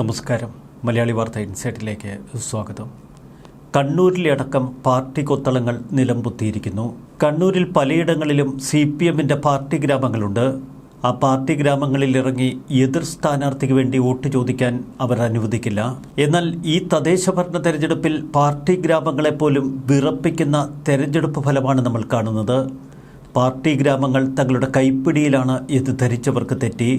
നമസ്കാരം. മലയാളി വാർത്ത ഇൻസൈറ്റിലേക്ക് സ്വാഗതം. കണ്ണൂരിലെ അടക്കം പാർട്ടി കൊത്തളങ്ങൾ നിലംപൊത്തിയിരിക്കുന്നു. കണ്ണൂരിൽ പലയിടങ്ങളിലും സി പി എമ്മിന്റെ പാർട്ടി ഗ്രാമങ്ങളുണ്ട്. ആ പാർട്ടി ഗ്രാമങ്ങളിൽ ഇറങ്ങി എതിർ സ്ഥാനാർത്ഥിക്ക് വേണ്ടി വോട്ട് ചോദിക്കാൻ അവർ അനുവദിക്കില്ല. എന്നാൽ ഈ തദ്ദേശ ഭരണ തെരഞ്ഞെടുപ്പിൽ പാർട്ടി ഗ്രാമങ്ങളെപ്പോലും വിറപ്പിക്കുന്ന തെരഞ്ഞെടുപ്പ് ഫലമാണ് നമ്മൾ കാണുന്നത്. പാർട്ടി ഗ്രാമങ്ങൾ തങ്ങളുടെ കൈപ്പിടിയിലാണ് എന്ന് ധരിച്ചവർക്ക് തെറ്റി.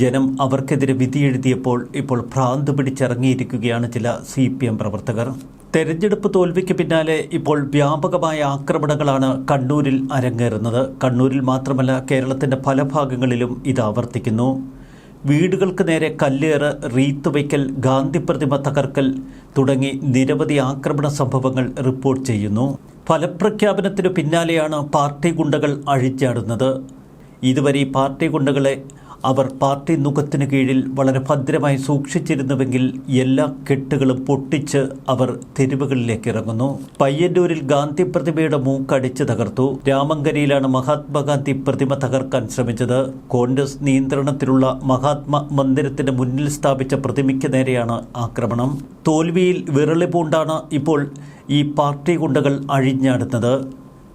ജനം അവർക്കെതിരെ വിധിയെഴുതിയപ്പോൾ ഇപ്പോൾ ഭ്രാന്ത് പിടിച്ചിറങ്ങിയിരിക്കുകയാണ് ചില സി പി എം പ്രവർത്തകർ. തെരഞ്ഞെടുപ്പ് തോൽവിക്ക് പിന്നാലെ ഇപ്പോൾ വ്യാപകമായ ആക്രമണങ്ങളാണ് കണ്ണൂരിൽ അരങ്ങേറുന്നത്. കണ്ണൂരിൽ മാത്രമല്ല കേരളത്തിന്റെ പല ഭാഗങ്ങളിലും ഇത് ആവർത്തിക്കുന്നു. വീടുകൾക്ക് നേരെ കല്ലേറ് റീത്ത് വയ്ക്കൽ ഗാന്ധി പ്രതിമ തകർക്കൽ തുടങ്ങി നിരവധി ആക്രമണ സംഭവങ്ങൾ റിപ്പോർട്ട് ചെയ്യുന്നു. ഫലപ്രഖ്യാപനത്തിനു പിന്നാലെയാണ് പാർട്ടി ഗുണ്ടകൾ അഴിച്ചാടുന്നത്. ഇതുവരെ പാർട്ടി ഗുണ്ടകളെ അവർ പാർട്ടി നുഖത്തിനു കീഴിൽ വളരെ ഭദ്രമായി സൂക്ഷിച്ചിരുന്നുവെങ്കിൽ എല്ലാ കെട്ടുകളും പൊട്ടിച്ച് അവർ തെരുവുകളിലേക്ക് ഇറങ്ങുന്നു. പയ്യന്നൂരിൽ ഗാന്ധി പ്രതിമയുടെ മൂക്കടിച്ച് തകർത്തു. രാമങ്കരിയിലാണ് മഹാത്മാഗാന്ധി പ്രതിമ തകർക്കാൻ ശ്രമിച്ചത്. കോൺഗ്രസ് നിയന്ത്രണത്തിലുള്ള മഹാത്മാ മന്ദിരത്തിന് മുന്നിൽ സ്ഥാപിച്ച പ്രതിമയ്ക്ക് നേരെയാണ് ആക്രമണം. തോൽവിയിൽ വിരളി പൂണ്ടാണ് ഇപ്പോൾ ഈ പാർട്ടി ഗുണ്ടകൾ അഴിഞ്ഞാടുന്നത്.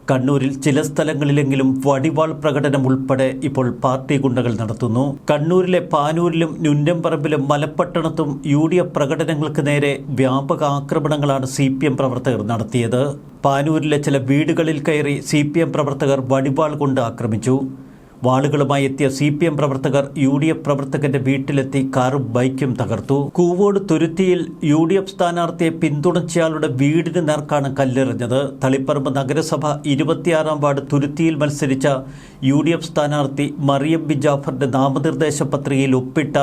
കണ്ണൂരിൽ ചില സ്ഥലങ്ങളിലെങ്കിലും വടിവാൾ പ്രകടനം ഉൾപ്പെടെ ഇപ്പോൾ പാർട്ടി ഗുണ്ടകൾ നടത്തുന്നു. കണ്ണൂരിലെ പാനൂരിലും നുന്നംപറമ്പിലും മലപ്പട്ടണത്തും യു ഡി എഫ് പ്രകടനങ്ങൾക്ക് നേരെ വ്യാപക ആക്രമണങ്ങളാണ് സി പി എം പ്രവർത്തകർ നടത്തിയത്. പാനൂരിലെ ചില വീടുകളിൽ കയറി സി പി എം പ്രവർത്തകർ വടിവാൾ കൊണ്ട് ആക്രമിച്ചു. വാളുകളുമായി എത്തിയ സി പി എം പ്രവർത്തകർ യു ഡി എഫ് പ്രവർത്തകന്റെ വീട്ടിലെത്തി കാറും ബൈക്കും തകർത്തു. കൂവോട് തുരുത്തിയിൽ യു ഡി എഫ് സ്ഥാനാർത്ഥിയെ പിന്തുണച്ചയാളുടെ വീടിന് നേർക്കാണ് കല്ലെറിഞ്ഞത്. തളിപ്പറമ്പ് നഗരസഭ ഇരുപത്തിയാറാം വാർഡ് തുരുത്തിയിൽ മത്സരിച്ച യു ഡി എഫ് സ്ഥാനാർത്ഥി മറിയം ബി ജാഫറിന്റെ നാമനിർദ്ദേശ പത്രികയിൽ ഒപ്പിട്ട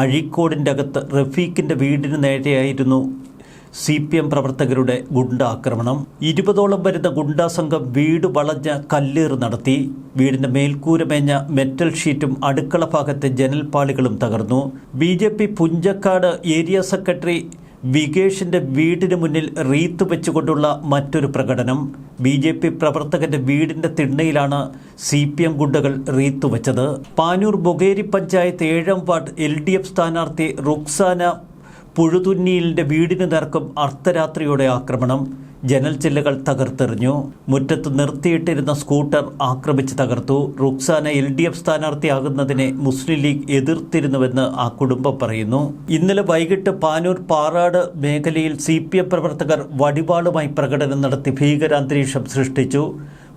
അഴീക്കോടിന്റെ അകത്ത് റഫീഖിന്റെ വീടിന് നേരെയായിരുന്നു സി പി എം പ്രവർത്തകരുടെ ഗുണ്ടാക്രമണം. ഇരുപതോളം വരുന്ന ഗുണ്ടാ സംഘം വീട് വളഞ്ഞ കല്ലേറ് നടത്തി. വീടിന്റെ മേൽക്കൂരമേഞ്ഞ മെറ്റൽ ഷീറ്റും അടുക്കള ഭാഗത്തെ ജനൽപ്പാളികളും തകർന്നു. B J P Punchakkad area secretary വികേഷിന്റെ വീടിന് മുന്നിൽ റീത്ത് വെച്ചുകൊണ്ടുള്ള മറ്റൊരു പ്രകടനം. ബി ജെ പി പ്രവർത്തകന്റെ വീടിന്റെ തിണ്ണയിലാണ് സി പി എം ഗുണ്ടകൾ റീത്ത് വെച്ചത്. പാനൂർ ബൊഗേരി പഞ്ചായത്ത് ഏഴാം വാർഡ് എൽ ഡി എഫ് സ്ഥാനാർത്ഥി റുക്സാന പുഴുതുന്നിയിലിന്റെ വീടിന് നേർക്കും അർദ്ധരാത്രിയോടെ ആക്രമണം. ജനൽ ചില്ലുകൾ തകർത്തെറിഞ്ഞു. മുറ്റത്ത് നിർത്തിയിട്ടിരുന്ന സ്കൂട്ടർ ആക്രമിച്ച് തകർത്തു. റുക്സാന എൽ ഡി എഫ് സ്ഥാനാർത്ഥിയാകുന്നതിനെ മുസ്ലിം ലീഗ് എതിർത്തിരുന്നുവെന്ന് ആ കുടുംബം പറയുന്നു. ഇന്നലെ വൈകിട്ട് പാനൂർ പാറാട് മേഖലയിൽ സി പ്രവർത്തകർ വടിവാളുമായി പ്രകടനം നടത്തി ഭീകരാന്തരീക്ഷം സൃഷ്ടിച്ചു.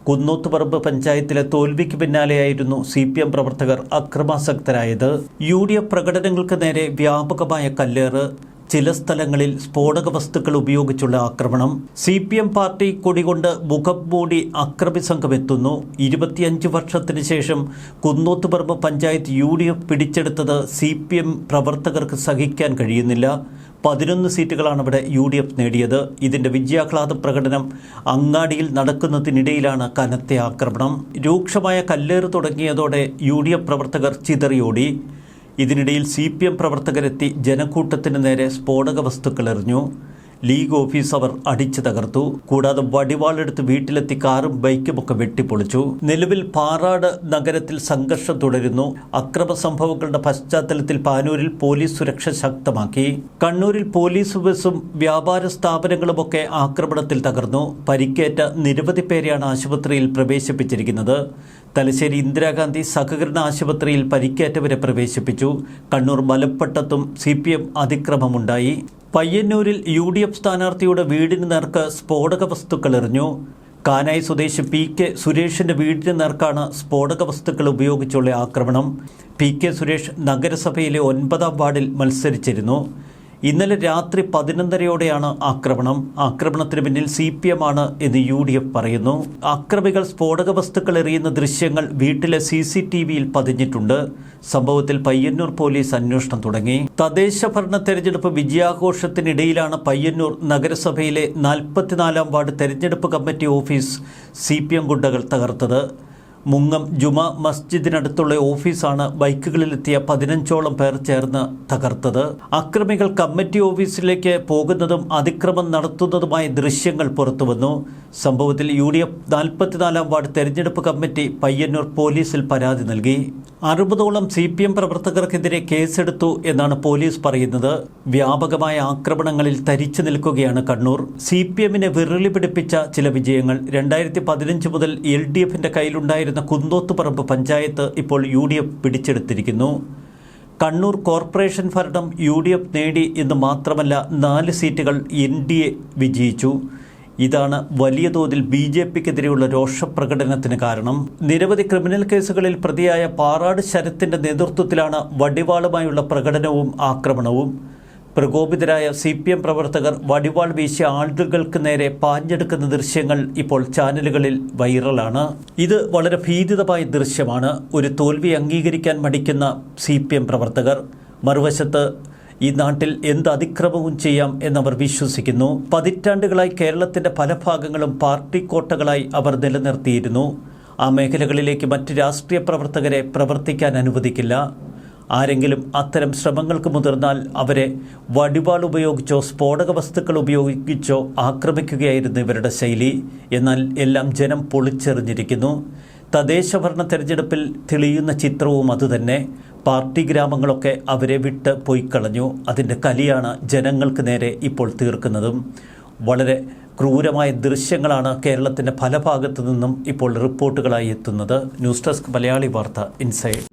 കുന്നോത്തുപറമ്പ് പഞ്ചായത്തിലെ തോൽവിക്ക് പിന്നാലെയായിരുന്നു സി പി എം പ്രവർത്തകർ അക്രമാസക്തരായത്. യു ഡി എഫ് പ്രകടനങ്ങൾക്ക് നേരെ വ്യാപകമായ കല്ലേറ്. ചില സ്ഥലങ്ങളിൽ സ്ഫോടക വസ്തുക്കൾ ഉപയോഗിച്ചുള്ള ആക്രമണം. സി പി എം പാർട്ടി കൊടികൊണ്ട് മുഖം മൂടി അക്രമി സംഘം എത്തുന്നു. ഇരുപത്തിയഞ്ച് വർഷത്തിന് ശേഷം Kunnothuparamba panchayat U D F പിടിച്ചെടുത്തത് സി പി എം പ്രവർത്തകർക്ക് സഹിക്കാൻ കഴിയുന്നില്ല. പതിനൊന്ന് സീറ്റുകളാണ് ഇവിടെ യു ഡി എഫ് നേടിയത്. ഇതിന്റെ വിജയാഹ്ലാദ പ്രകടനം അങ്ങാടിയിൽ നടക്കുന്നതിനിടയിലാണ് കനത്ത ആക്രമണം. രൂക്ഷമായ കല്ലേറ് തുടങ്ങിയതോടെ യു ഡി എഫ് പ്രവർത്തകർ ചിതറിയോടി. ഇതിനിടയിൽ സി പി എം പ്രവർത്തകരെത്തി ജനക്കൂട്ടത്തിന് നേരെ സ്ഫോടക വസ്തുക്കൾ എറിഞ്ഞു. ലീഗ് ഓഫീസ് അവർ അടിച്ചു തകർത്തു. കൂടാതെ വടിവാളെടുത്ത് വീട്ടിലെത്തി കാറും ബൈക്കുമൊക്കെ വെട്ടിപ്പൊളിച്ചു. നിലവിൽ പാറാട് നഗരത്തിൽ സംഘർഷം തുടരുന്നു. അക്രമ സംഭവങ്ങളുടെ പശ്ചാത്തലത്തിൽ പാനൂരിൽ പോലീസ് സുരക്ഷ ശക്തമാക്കി. കണ്ണൂരിൽ പോലീസ് ബസും വ്യാപാര സ്ഥാപനങ്ങളുമൊക്കെ ആക്രമണത്തിൽ തകർന്നു. പരിക്കേറ്റ നിരവധി പേരെയാണ് ആശുപത്രിയിൽ പ്രവേശിപ്പിച്ചിരിക്കുന്നത്. തലശ്ശേരി ഇന്ദിരാഗാന്ധി സഹകരണ ആശുപത്രിയിൽ പരിക്കേറ്റവരെ പ്രവേശിപ്പിച്ചു. കണ്ണൂർ മലപ്പട്ടത്തും സി പി എം അതിക്രമമുണ്ടായി. പയ്യന്നൂരിൽ യു ഡി എഫ് സ്ഥാനാർത്ഥിയുടെ വീടിന് നേർക്ക് സ്ഫോടക വസ്തുക്കൾ എറിഞ്ഞു. കാനായി സ്വദേശി പി കെ സുരേഷിന്റെ വീടിന് നേർക്കാണ് സ്ഫോടക വസ്തുക്കൾ ഉപയോഗിച്ചുള്ള ആക്രമണം. പി കെ സുരേഷ് നഗരസഭയിലെ ഒൻപതാം വാർഡിൽ മത്സരിച്ചിരുന്നു. ഇന്നലെ രാത്രി പതിനൊന്നരയോടെയാണ് ആക്രമണം. ആക്രമണത്തിന് പിന്നിൽ സി പി എം ആണ് എന്ന് യു ഡി എഫ് പറയുന്നു. അക്രമികൾ സ്ഫോടക വസ്തുക്കൾ എറിയുന്ന ദൃശ്യങ്ങൾ വീട്ടിലെ സി സി ടി വിയിൽ പതിഞ്ഞിട്ടുണ്ട്. സംഭവത്തിൽ പയ്യന്നൂർ പോലീസ് അന്വേഷണം തുടങ്ങി. തദ്ദേശ ഭരണ തെരഞ്ഞെടുപ്പ് വിജയാഘോഷത്തിനിടയിലാണ് പയ്യന്നൂർ നഗരസഭയിലെ നാൽപ്പത്തിനാലാം വാർഡ് തെരഞ്ഞെടുപ്പ് committee office C P M ഗുണ്ടകൾ തകർത്തത്. മുങ്ങം ജുമാ മസ്ജിദിനടുത്തുള്ള ഓഫീസാണ് ബൈക്കുകളിലെത്തിയ പതിനഞ്ചോളം പേർ ചേർന്ന് തകർത്തത്. അക്രമികൾ കമ്മിറ്റി ഓഫീസിലേക്ക് പോകുന്നതും അതിക്രമം നടത്തുന്നതുമായ ദൃശ്യങ്ങൾ പുറത്തുവന്നു. സംഭവത്തിൽ യു ഡി എഫ് നാൽപ്പത്തിനാലാം വാർഡ് തെരഞ്ഞെടുപ്പ് കമ്മിറ്റി പയ്യന്നൂർ പോലീസിൽ പരാതി നൽകി. അറുപതോളം സി പി എം പ്രവർത്തകർക്കെതിരെ കേസെടുത്തു എന്നാണ് പോലീസ് പറയുന്നത്. വ്യാപകമായ ആക്രമണങ്ങളിൽ തരിച്ചു നിൽക്കുകയാണ് കണ്ണൂർ. സി പി എമ്മിനെ വിരളി പിടിപ്പിച്ച ചില വിജയങ്ങൾ. രണ്ടായിരത്തി പതിനഞ്ച് മുതൽ എൽ ഡി എഫിന്റെ കയ്യിലുണ്ടായിരുന്ന കുന്തോത്തുപറമ്പ് പഞ്ചായത്ത് ഇപ്പോൾ യു ഡി എഫ് പിടിച്ചെടുത്തിരിക്കുന്നു. കണ്ണൂർ കോർപ്പറേഷൻ ഭരണം യു ഡി എഫ് നേടി എന്ന് മാത്രമല്ല നാല് സീറ്റുകൾ എൻ ഡി എ വിജയിച്ചു. ഇതാണ് വലിയ തോതിൽ ബി ജെ പിക്കെതിരെയുള്ള രോഷപ്രകടനത്തിന് കാരണം. നിരവധി ക്രിമിനൽ കേസുകളിൽ പ്രതിയായ പാറാട് ശരത്തിന്റെ നേതൃത്വത്തിലാണ് വടിവാളുമായുള്ള പ്രകടനവും ആക്രമണവും. പ്രകോപിതരായ സി പി എം പ്രവർത്തകർ വടിവാൾ വീശിയ ആളുകൾക്ക് നേരെ പാഞ്ഞെടുക്കുന്ന ദൃശ്യങ്ങൾ ഇപ്പോൾ ചാനലുകളിൽ വൈറലാണ്. ഇത് വളരെ ഭീതിതമായ ദൃശ്യമാണ്. ഒരു തോൽവി അംഗീകരിക്കാൻ മടിക്കുന്ന സി പി എം പ്രവർത്തകർ. മറുവശത്ത് ഈ നാട്ടിൽ എന്ത് അതിക്രമവും ചെയ്യാം എന്നവർ വിശ്വസിക്കുന്നു. പതിറ്റാണ്ടുകളായി കേരളത്തിന്റെ പല ഭാഗങ്ങളും പാർട്ടി കോട്ടകളായി അവർ നിലനിർത്തിയിരുന്നു. ആ മേഖലകളിലേക്ക് മറ്റ് രാഷ്ട്രീയ പ്രവർത്തകരെ പ്രവർത്തിക്കാൻ അനുവദിക്കില്ല. ആരെങ്കിലും അത്തരം ശ്രമങ്ങൾക്ക് മുതിർന്നാൽ അവരെ വടിവാൾ ഉപയോഗിച്ചോ സ്ഫോടക വസ്തുക്കൾ ഉപയോഗിച്ചോ ആക്രമിക്കുകയായിരുന്നു ഇവരുടെ ശൈലി. എന്നാൽ എല്ലാം ജനം പൊളിച്ചെറിഞ്ഞിരിക്കുന്നു. തദ്ദേശഭരണ തെരഞ്ഞെടുപ്പിൽ തെളിയുന്ന ചിത്രവും അതുതന്നെ. പാർട്ടി ഗ്രാമങ്ങളൊക്കെ അവരെ വിട്ട് പോയി കളഞ്ഞു അതിന്റെ കലിയാണ് ജനങ്ങൾക്ക് നേരെ ഇപ്പോൾ തീർക്കുന്നതും. വളരെ ക്രൂരമായ ദൃശ്യങ്ങളാണ് കേരളത്തിന്റെ പല ഭാഗത്തു നിന്നും ഇപ്പോൾ റിപ്പോർട്ടുകളായി എത്തുന്നത്. ന്യൂസ് ഡെസ്ക് മലയാളി വാർത്ത ഇൻസൈഡ്.